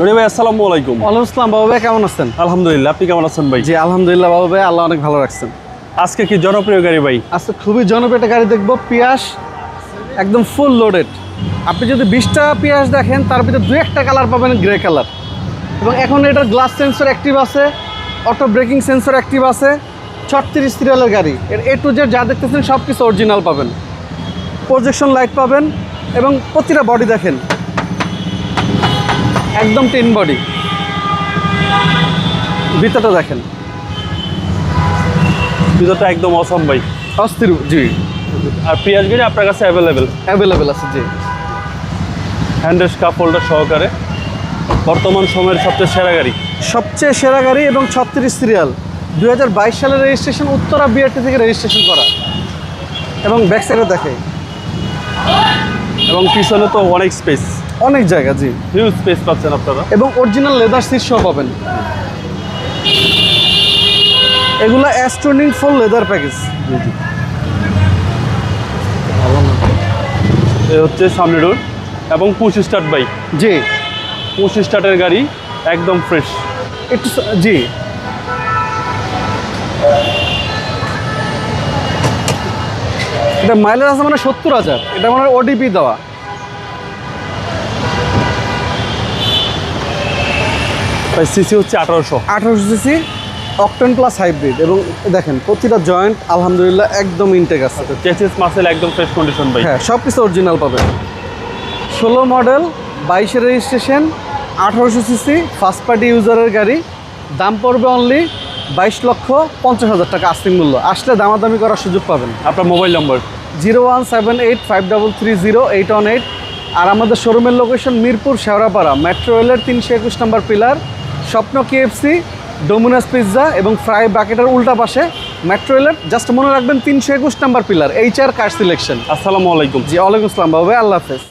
রনি ভাই আসসালামু আলাইকুম। ওয়ালাইকুম আসসালাম বাবু ভাই কেমন আছেন? আলহামদুলিল্লাহ আপনি কেমন আছেন ভাই? জি আলহামদুলিল্লাহ বাবু ভাই আল্লাহ অনেক ভালো রাখছেন। আজকে কি জনপ্রিয় গাড়ি ভাই? আজকে খুবই জনপ্রিয় একটা গাড়ি দেখব পিয়াস একদম ফুল লোডেড আপনি যদি বিশটা পিয়াস দেখেন তার ভিতরে দু একটা কালার পাবেন গ্রে কালার এবং এখন এটার গ্লাস সেন্সর অ্যাক্টিভ আছে অটো ব্রেকিং সেন্সর অ্যাক্টিভ আছে ছত্রিশ সিরিয়ালের গাড়ি। এর এ টু জেড যা দেখতেছেন সব কিছু অরিজিনাল পাবেন। প্রজেকশন লাইট পাবেন এবং প্রতিটা বডি দেখেন। একদম টিন বডি। ভিতরটা দেখেন। ভিতরটা একদম অসম ভাই। অস্থির জি। আর পিয়াজ গাড়ি আপনার কাছে অ্যাভেলেবেল অ্যাভেলেবেল আছে জি। হ্যান্ডেস কাপ হোল্ডার সহকারে। বর্তমান সময়ের সবচেয়ে সেরা গাড়ি? সবচেয়ে সেরা গাড়ি এবং ছত্রিশ সিরিয়াল দুই হাজার বাইশ সালের রেজিস্ট্রেশন উত্তরা বিআরটি থেকে রেজিস্ট্রেশন করা। এবং ব্যাক সাইডে দেখে। এবং পিছনে তো অনেক স্পেস অনেক জায়গা জি। হিউজ স্পেস পাচ্ছেন আপনারা। এবং অরিজিনাল লেদার সিট সহ পাবেন। এগুলো অ্যাস্ট্রোনিং ফুল লেদার প্যাকেজ হচ্ছে সামনে রোড এবং পুশ স্টার্ট বাইক জি। পুশ স্টার্টের গাড়ি একদম ফ্রেশ একটু জি। এটা মাইলেজ আছে মানে সত্তর হাজার। এটা মানে ওডিপি দেওয়া। সিসি হচ্ছে আঠারোশো। আঠারোশো সিসি অকটেন প্লাস হাইব্রিড। এবং দেখেন প্রতিটা জয়েন্ট আলহামদুলিল্লাহ একদম ইনটেক আছে। চেসিস মাসেল একদম ফ্রেশ কন্ডিশন বাইক হ্যাঁ সব কিছু অরিজিনাল পাবেন। ষোলো মডেল বাইশের রেজিস্ট্রেশন আঠারোশো সিসি ফার্স্ট পার্টি ইউজারের গাড়ি। দাম পড়বে অনলি বাইশ লক্ষ পঞ্চাশ হাজার টাকা আস্তিক মূল্য। আসলে দামাদামি করার সুযোগ পাবেন। আপনার mobile number zero one seven eight five double three zero eight one eight. আর আমাদের শোরুমের লোকেশন মিরপুর শেওড়াপাড়া। মেট্রো রেলের তিনশো একুশ number pillar Shwapno KFC Domino's pizza এবং ফ্রাই বাকেটের উল্টা পাশে মেট্রো রেলের জাস্ট মনে রাখবেন তিনশো একুশ number pillar H R car selection আসসালামু আলাইকুম। জি ওয়ালাইকুম আসসালাম বাবু আল্লাহ হাফেজ।